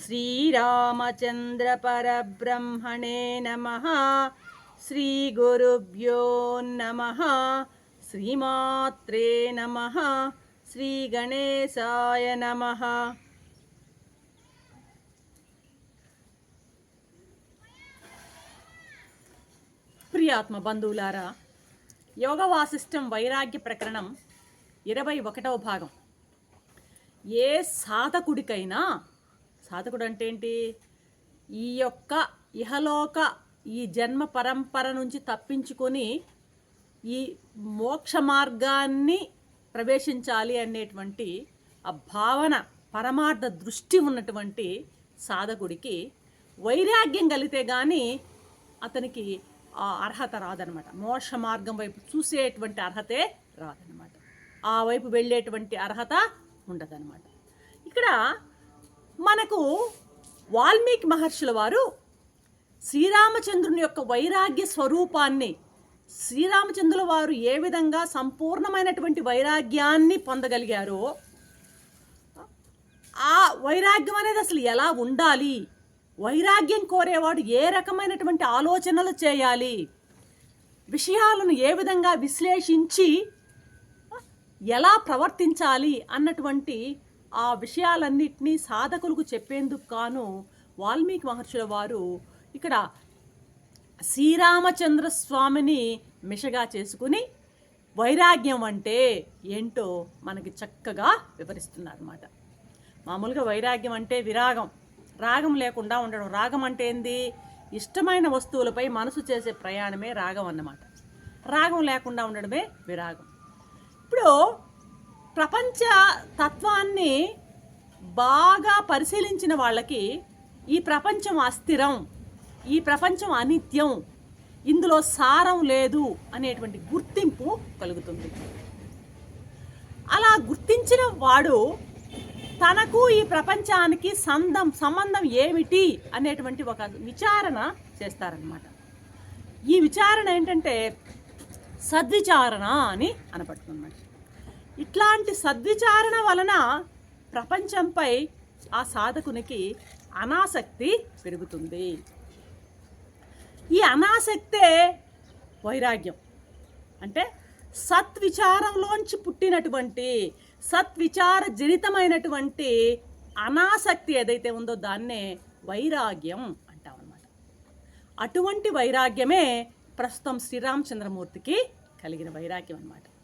श्रीरामचन्द्रपरब्रह्मणे नमः श्रीगुरुभ्यो नमः श्रीमात्रे नमः श्रीगणेशाय नमः ప్రియాత్మ బంధువులారా యోగ వాసిష్టం వైరాగ్య ప్రకరణం ఇరవై ఒకటవ భాగం ఏ సాధకుడికైనా సాధకుడు అంటే ఏంటి ఈ యొక్క ఇహలోక ఈ జన్మ పరంపర నుంచి తప్పించుకొని ఈ మోక్ష మార్గాన్ని ప్రవేశించాలి అనేటువంటి ఆ భావన పరమార్థ దృష్టి ఉన్నటువంటి సాధకుడికి వైరాగ్యం కలిగితే కానీ అతనికి ఆ అర్హత రాదనమాట. మోక్ష మార్గం వైపు చూసేటువంటి అర్హతే రాదనమాట. ఆ వైపు వెళ్ళేటువంటి అర్హత ఉండదనమాట. ఇక్కడ మనకు వాల్మీకి మహర్షుల వారు శ్రీరామచంద్రుని యొక్క వైరాగ్య స్వరూపాన్ని శ్రీరామచంద్రుల వారు ఏ విధంగా సంపూర్ణమైనటువంటి వైరాగ్యాన్ని పొందగలిగారో ఆ వైరాగ్యం అనేది అసలు ఎలా ఉండాలి? వైరాగ్యం కోరేవాడు ఏ రకమైనటువంటి ఆలోచనలు చేయాలి? విషయాలను ఏ విధంగా విశ్లేషించి ఎలా ప్రవర్తించాలి అన్నటువంటి ఆ విషయాలన్నింటినీ సాధకులకు చెప్పేందుకు గాను వాల్మీకి మహర్షుల వారు ఇక్కడ శ్రీరామచంద్ర స్వామిని మిషగా చేసుకుని వైరాగ్యం అంటే ఏంటో మనకి చక్కగా వివరిస్తున్నారన్నమాట. మామూలుగా వైరాగ్యం అంటే విరాగం. రాగం లేకుండా ఉండడం. రాగం అంటే ఏంది? ఇష్టమైన వస్తువులపై మనసు చేసే ప్రయాణమే రాగం అన్నమాట. రాగం లేకుండా ఉండడమే విరాగం. ఇప్పుడు ప్రపంచ ప్రపంచాన్ని బాగా పరిశీలించిన వాళ్ళకి ఈ ప్రపంచం అస్థిరం ఈ ప్రపంచం అనిత్యం ఇందులో సారం లేదు అనేటువంటి గుర్తింపు కలుగుతుంది. అలా గుర్తించిన వాడు తనకు ఈ ప్రపంచానికి సందం సంబంధం ఏమిటి అనేటువంటి ఒక విచారణ చేస్తారనమాట ఈ విచారణ ఏంటంటే సద్విచారణ అని అనబడుతుందన్నమాట. ఇట్లాంటి సద్విచారణ వలన ప్రపంచంపై ఆ సాధకునికి అనాసక్తి పెరుగుతుంది. ఈ అనాసక్తే వైరాగ్యం. అంటే సత్విచారంలోంచి పుట్టినటువంటి సత్విచార జనితమైనటువంటి అనాసక్తి ఏదైతే ఉందో దాన్నే వైరాగ్యం అంటాం అన్నమాట. అటువంటి వైరాగ్యమే ప్రస్తుతం శ్రీరామచంద్రమూర్తికి కలిగిన వైరాగ్యం అన్నమాట.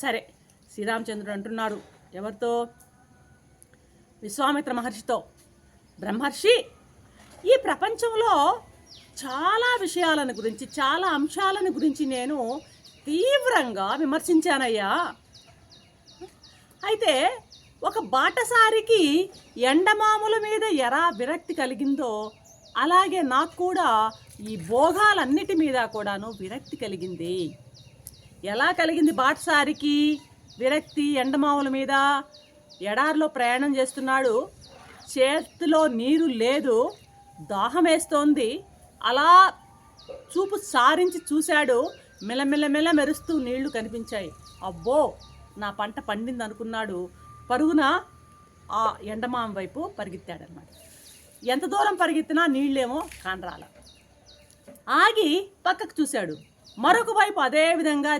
సరే శ్రీరామచంద్రుడు అంటున్నారు ఎవరితో? విశ్వామిత్ర మహర్షితో. బ్రహ్మర్షి ఈ ప్రపంచంలో చాలా విషయాలను గురించి చాలా అంశాలను గురించి నేను తీవ్రంగా విమర్శించానయ్యా. అయితే ఒక బాటసారికి ఎండమాముల మీద ఎరా విరక్తి కలిగిందో అలాగే నాకు కూడా ఈ భోగాలన్నిటి మీద కూడాను విరక్తి కలిగింది. ఎలా కలిగింది బాటసారికి? విరక్తి ఎండమాముల మీద ఎడారిలో ప్రయాణం చేస్తున్నాడు. చేతిలో నీరు లేదు. దాహం వేస్తోంది అలా చూపు సారించి చూశాడు. మెల్లమెల్లమెల్ల మెరుస్తూ నీళ్ళు కనిపించాయి. అబ్బో నా పంట పండింది అనుకున్నాడు పరుగున ఆ ఎండమామ వైపు పరిగెత్తాడనమాట ఎంత దూరం పరిగెత్తినా నీళ్ళేమో కానరాల. ఆగి పక్కకు చూశాడు. మరొక వైపు అదే విధంగా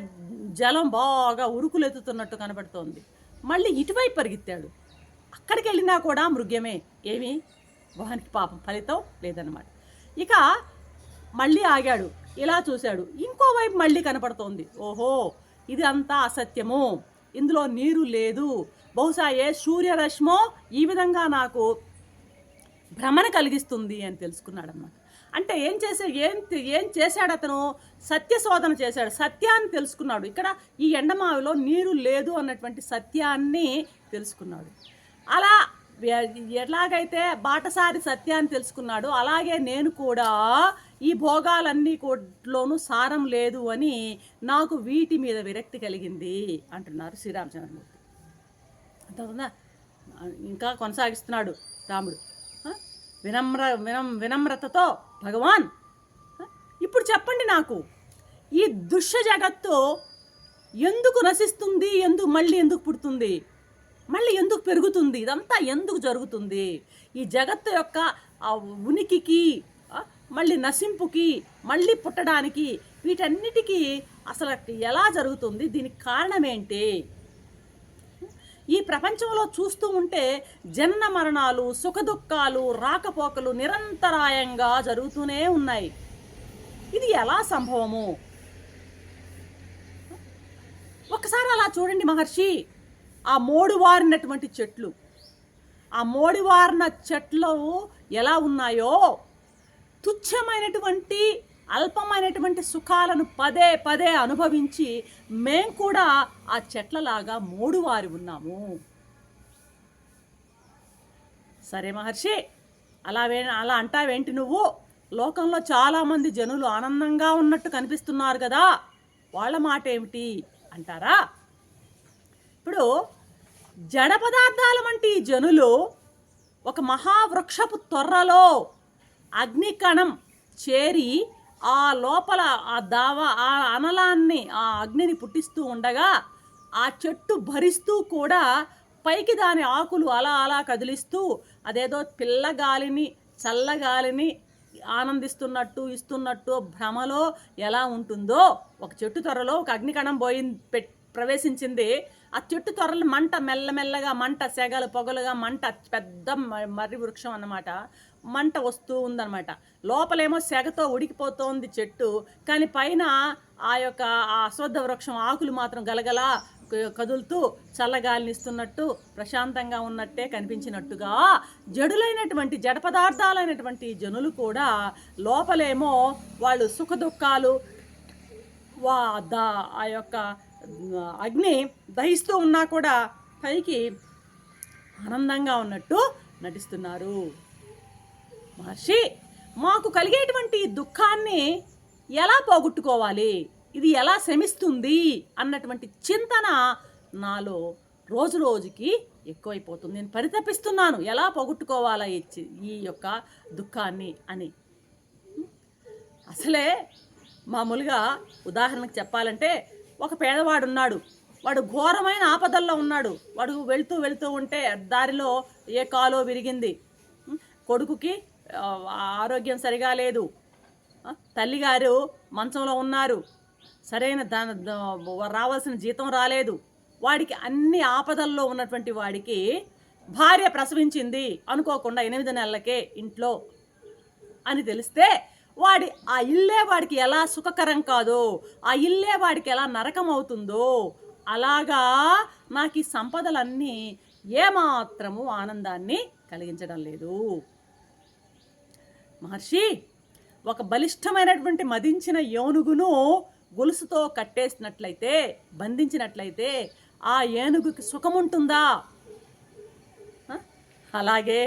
జలం బాగా ఉరుకులెత్తుతున్నట్టు కనబడుతోంది. మళ్ళీ ఇటువైపు పరిగెత్తాడు. అక్కడికి వెళ్ళినా కూడా మృగ్యమే. ఏమి? వానికి పాపం ఫలితం లేదన్నమాట. ఇక మళ్ళీ ఆగాడు. ఇలా చూశాడు. ఇంకోవైపు మళ్ళీ కనపడుతోంది. ఓహో ఇది అంతా అసత్యము. ఇందులో నీరు లేదు. బహుశా ఏ సూర్యరశ్మో ఈ విధంగా నాకు భ్రమణ కలిగిస్తుంది అని తెలుసుకున్నాడనమాట అంటే ఏం చేసే ఏం ఏం చేశాడు అతను? సత్య శోధన చేశాడు. సత్యాన్ని తెలుసుకున్నాడు. ఇక్కడ ఈ ఎండమావిలో నీరు లేదు అన్నటువంటి సత్యాన్ని తెలుసుకున్నాడు. అలా ఎలాగైతే బాటసారి సత్యాన్ని తెలుసుకున్నాడు అలాగే నేను కూడా ఈ భోగాలన్నీ కోట్లోనూ సారం లేదు అని నాకు వీటి మీద విరక్తి కలిగింది అంటున్నారు శ్రీరామచంద్రమూర్తి. అంతవుందా ఇంకా కొనసాగిస్తున్నాడు రాముడు. వినమ్ర వినం వినమ్రతతో భగవాన్! ఇప్పుడు చెప్పండి నాకు. ఈ దుష్య జగత్తు ఎందుకు నశిస్తుంది ఎందుకు మళ్ళీ ఎందుకు పుడుతుంది? మళ్ళీ ఎందుకు పెరుగుతుంది? ఇదంతా ఎందుకు జరుగుతుంది? ఈ జగత్తు యొక్క ఆ ఉనికికి మళ్ళీ నశింపుకి మళ్ళీ పుట్టడానికి వీటన్నిటికీ అసలు ఎలా జరుగుతుంది? దీనికి కారణం ఏంటి? ఈ ప్రపంచంలో చూస్తూ ఉంటే జనన మరణాలు సుఖదుఖాలు రాకపోకలు నిరంతరాయంగా జరుగుతూనే ఉన్నాయి. ఇది ఎలా సంభవము? ఒకసారి అలా చూడండి మహర్షి. ఆ మోడువారినటువంటి చెట్లు. ఆ మోడివారిన చెట్లు ఎలా ఉన్నాయో? తుచ్చమైనటువంటి అల్పమైనటువంటి సుఖాలను పదే పదే అనుభవించి మేం కూడా ఆ చెట్లలాగా మూడువారి ఉన్నాము. సరే మహర్షి అలా వే అలా అంటావేంటి నువ్వు? లోకంలో చాలామంది జనులు ఆనందంగా ఉన్నట్టు కనిపిస్తున్నారు కదా వాళ్ళ మాట ఏమిటి అంటారా? ఇప్పుడు జడ పదార్థాల వంటి జనులు ఒక మహావృక్షపు తొర్రలో అగ్నికణం చేరి ఆ లోపల ఆ దావ ఆ అనలాన్ని ఆ అగ్నిని పుట్టిస్తూ ఉండగా ఆ చెట్టు భరిస్తూ కూడా పైకి దాని ఆకులు అలా అలా కదిలిస్తూ అదేదో పిల్లగాలిని చల్లగాలిని ఆనందిస్తున్నట్టు ఇస్తున్నట్టు భ్రమలో ఎలా ఉంటుందో ఒక చెట్టు త్వరలో ఒక అగ్నికణం పోయింది పె ప్రవేశించింది. ఆ చెట్టు త్వరలు మంట మెల్లమెల్లగా మంట సెగలు పొగలుగా మంట పెద్ద మర్రి వృక్షం అన్నమాట. మంట వస్తూ ఉందన్నమాట. లోపలేమో సెగతో ఉడికిపోతోంది చెట్టు కానీ పైన ఆ యొక్క ఆ అశ్వద్ధ వృక్షం ఆకులు మాత్రం గలగలా కదులుతూ చల్లగాలినిస్తున్నట్టు ప్రశాంతంగా ఉన్నట్టే కనిపించినట్టుగా జడులైనటువంటి జడ పదార్థాలైనటువంటి జనులు కూడా లోపలేమో వాళ్ళు సుఖ దుఃఖాలు వా దా ఆ యొక్క అగ్ని దహిస్తూ ఉన్నా కూడా పైకి ఆనందంగా ఉన్నట్టు నటిస్తున్నారు. మహర్షి మాకు కలిగేటువంటి దుఃఖాన్ని ఎలా పోగొట్టుకోవాలి? ఇది ఎలా శమిస్తుంది అన్నటువంటి చింతన నాలో రోజు రోజుకి ఎక్కువైపోతుంది. నేను పరితపిస్తున్నాను ఎలా పోగొట్టుకోవాలా ఈ చి- ఈ యొక్క దుఃఖాన్ని అని. అసలే మామూలుగా ఉదాహరణకు చెప్పాలంటే ఒక పేదవాడు ఉన్నాడు వాడు ఘోరమైన ఆపదల్లో ఉన్నాడు వాడు వెళ్తూ వెళ్తూ ఉంటే దారిలో ఏ కాలో విరిగింది. కొడుకుకి ఆరోగ్యం సరిగా లేదు. తల్లిగారు మంచంలో ఉన్నారు. సరైన దాని రావాల్సిన జీతం రాలేదు. వాడికి అన్ని ఆపదల్లో ఉన్నటువంటి వాడికి భార్య ప్రసవించింది అనుకోకుండా ఎనిమిది నెలలకే ఇంట్లో అని తెలిస్తే వాడి ఆ ఇల్లే వాడికి ఎలా సుఖకరం కాదో ఆ ఇల్లే వాడికి ఎలా నరకం అవుతుందో అలాగా నాకు ఈ సంపదలన్నీ ఏమాత్రము ఆనందాన్ని కలిగించడం లేదు. మహర్షి ఒక బలిష్టమైనటువంటి మదించిన ఏనుగును గొలుసుతో కట్టేసినట్లయితే బంధించినట్లయితే ఆ ఏనుగుకి సుఖముంటుందా? ఉంటుందా అలాగే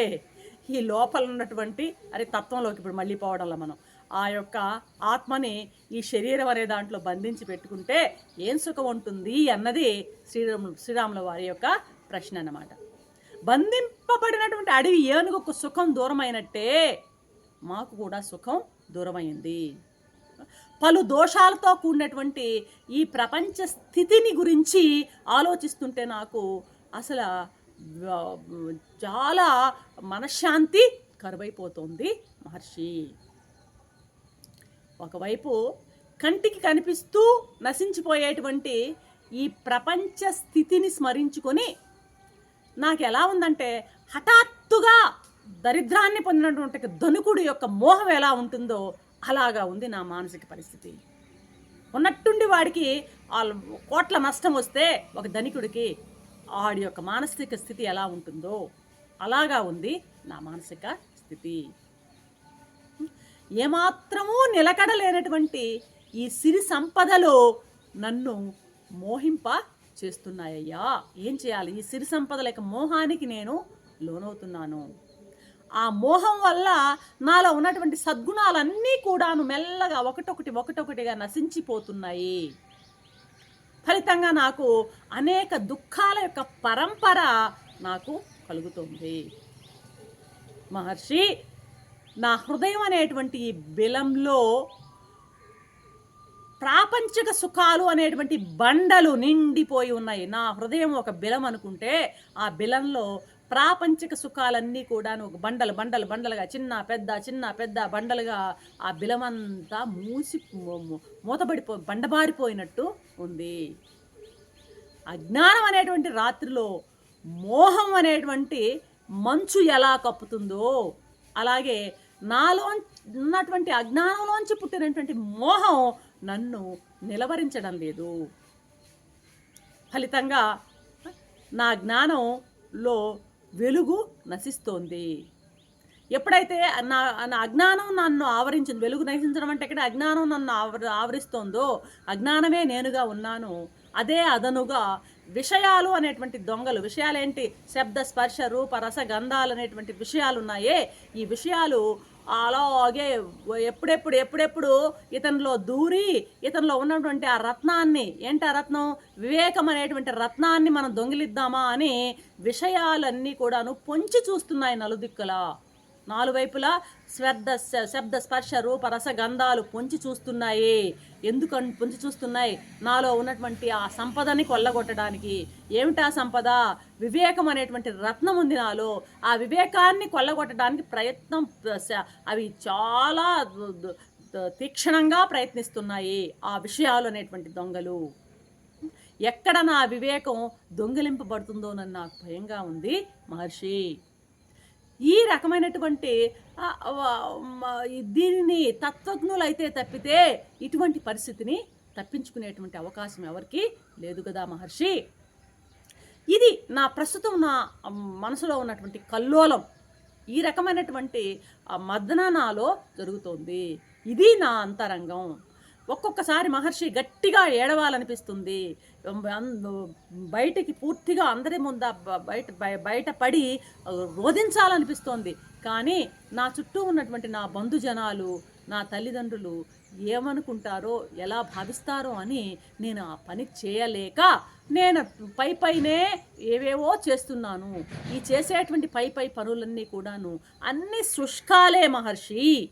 ఈ లోపల ఉన్నటువంటి అరే తత్వంలోకి ఇప్పుడు మళ్ళీ పోవడంలో మనం. ఆ యొక్క ఆత్మని ఈ శరీరం అనే దాంట్లో బంధించి పెట్టుకుంటే ఏం సుఖం ఉంటుంది అన్నది శ్రీరాములు శ్రీరాముల వారి యొక్క ప్రశ్న అన్నమాట. బంధింపబడినటువంటి అడవి ఏనుగుకు సుఖం దూరమైనట్టే మాకు కూడా సుఖం దూరమైంది. పలు దోషాలతో కూడినటువంటి ఈ ప్రపంచ స్థితిని గురించి ఆలోచిస్తుంటే నాకు అసలు చాలా మనశ్శాంతి కరువైపోతుంది మహర్షి. ఒకవైపు కంటికి కనిపిస్తూ నశించిపోయేటువంటి ఈ ప్రపంచ స్థితిని స్మరించుకొని నాకు ఎలా ఉందంటే హఠాత్తుగా దరిద్రాన్ని పొందినటువంటి ధనుకుడు యొక్క మోహం ఎలా ఉంటుందో అలాగా ఉంది నా మానసిక పరిస్థితి. ఉన్నట్టుండి వాడికి ఆ కోట్ల నష్టం వస్తే ఒక ధనికుడికి ఆడి యొక్క మానసిక స్థితి ఎలా ఉంటుందో అలాగా ఉంది నా మానసిక స్థితి. ఏమాత్రమూ నిలకడలేనటువంటి ఈ సిరి సంపదలు నన్ను మోహింప చేస్తున్నాయ్యా ఏం చేయాలి? ఈ సిరి సంపదల యొక్క మోహానికి నేను లోనవుతున్నాను. ఆ మోహం వల్ల నాలో ఉన్నటువంటి సద్గుణాలన్నీ కూడాను మెల్లగా ఒకటొకటి ఒకటొకటిగా నశించిపోతున్నాయి. ఫలితంగా నాకు అనేక దుఃఖాల యొక్క పరంపర నాకు కలుగుతుంది. మహర్షి నా హృదయం అనేటువంటి ఈ బిలంలో ప్రాపంచిక సుఖాలు అనేటువంటి బండలు నిండిపోయి ఉన్నాయి. నా హృదయం ఒక బిలం అనుకుంటే ఆ బిలంలో ప్రాపంచిక సుఖాలన్నీ కూడాను ఒక బండలు బండలు బండలుగా చిన్న పెద్ద చిన్న పెద్ద బండలుగా ఆ బిలమంతా మూసి మూతబడిపో బండబారిపోయినట్టు ఉంది. అజ్ఞానం అనేటువంటి రాత్రిలో మోహం అనేటువంటి మంచు ఎలా కప్పుతుందో అలాగే నాలో ఉన్నటువంటి అజ్ఞానంలోంచి పుట్టినటువంటి మోహం నన్ను నిలవరించడం లేదు. ఫలితంగా నా జ్ఞానంలో వెలుగు నశిస్తోంది. ఎప్పుడైతే నా నా అజ్ఞానం నన్ను ఆవరించింది వెలుగు నశించడం అంటే ఇక్కడ అజ్ఞానం నన్ను ఆవరి ఆవరిస్తోందో అజ్ఞానమే నేనుగా ఉన్నాను. అదే అదనుగా విషయాలు అనేటువంటి దొంగలు విషయాలేంటి? శబ్ద స్పర్శ రూప రస గంధాలు అనేటువంటి విషయాలు ఉన్నాయే ఈ విషయాలు అలాగే ఎప్పుడెప్పుడు ఎప్పుడెప్పుడు ఇతనిలో దూరి ఇతనిలో ఉన్నటువంటి ఆ రత్నాన్ని ఏంటి ఆ రత్నం? వివేకం అనేటువంటి రత్నాన్ని మనం దొంగిలిద్దామా అని విషయాలన్నీ కూడాను పొంచి చూస్తున్నాయి నలుదిక్కులా. నాలువైపులా శ్రద్ధ శ- శబ్ద స్పర్శ రూప రస గంధాలు పొంచి చూస్తున్నాయి. ఎందుకు పొంచి చూస్తున్నాయి? నాలో ఉన్నటువంటి ఆ సంపదని కొల్లగొట్టడానికి. ఏమిటా సంపద? వివేకం అనేటువంటి రత్నం ఉంది నాలో. ఆ వివేకాన్ని కొల్లగొట్టడానికి ప్రయత్నం అవి చాలా తీక్షణంగా ప్రయత్నిస్తున్నాయి. ఆ విషయాలు అనేటువంటి దొంగలు. ఎక్కడ నా వివేకం దొంగిలింపబడుతుందోనని నాకు భయంగా ఉంది మహర్షి. ఈ రకమైనటువంటి దీనిని తత్వజ్ఞులు అయితే తప్పితే ఇటువంటి పరిస్థితిని తప్పించుకునేటువంటి అవకాశం ఎవరికి లేదు కదా మహర్షి. ఇది నా ప్రస్తుతం నా మనసులో ఉన్నటువంటి కల్లోలం. ఈ రకమైనటువంటి ఆ మదన నాలో జరుగుతోంది. ఇది నా అంతరంగం. ఒక్కొక్కసారి మహర్షి గట్టిగా ఏడవాలనిపిస్తుంది. అం- బయటికి పూర్తిగా అందరి ముంద బ- బయట బయ- బయట పడి రోధించాలనిపిస్తోంది. కానీ నా చుట్టూ ఉన్నటువంటి నా బంధుజనాలు నా తల్లిదండ్రులు ఏమనుకుంటారో ఎలా భావిస్తారో అని నేను ఆ పని చేయలేక నేను పై పైనే ఏవేవో చేస్తున్నాను. ఈ చేసేటువంటి పై పై పనులన్నీ కూడాను అన్ని శుష్కాలే మహర్షి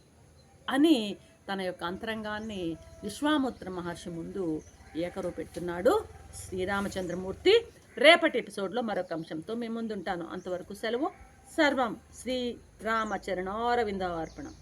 అని తన యొక్క అంతరంగాన్ని విశ్వామిత్ర మహర్షి ముందు ఏకరు పెడుతున్నాడు శ్రీరామచంద్రమూర్తి. రేపటి ఎపిసోడ్లో మరొక అంశంతో మేము ముందుంటాను. అంతవరకు సెలవు. సర్వం శ్రీ రామచరణారవిందార్పణం.